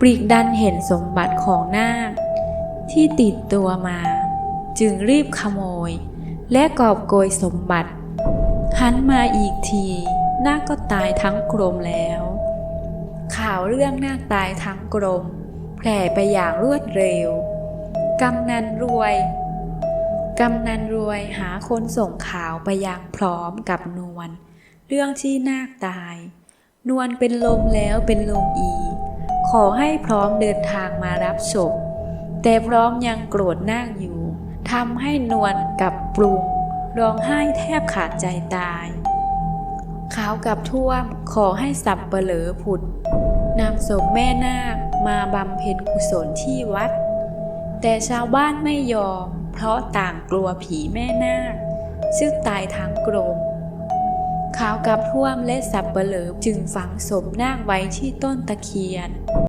ปลีกดันเห็นสมบัติของนาคที่ติดตัวมา จึงรีบขโมย และกอบโกยสมบัติหันมาอีกทีนาคก็ตายทั้งกรมแล้ว ข่าวเรื่องนาคตายทั้งกรมแผ่ไปอย่างรวดเร็วกำนันรวยกำนันรวยหาคนส่งข่าวไปยังพร้อมกับนวลเรื่องที่นาคตาย นวลเป็นลมแล้วเป็นลมอีก ขอให้พร้อมเดินทางมารับศพ แต่พร้อมยังโกรธนาคอยู่ทำให้นวลกับปรุงร้องไห้แทบขาดใจตายขาวกับท่วมขอให้สับเปลอผุดนำศพแม่นาคมาบำเพ็ญกุศลที่วัด แต่ชาวบ้านไม่ยอม เพราะต่างกลัวผีแม่นาคซึ่งตายทั้งกรม ขาวกับท่วมและสับเปลือจึงฝังศพนาคไว้ที่ต้นตะเคียน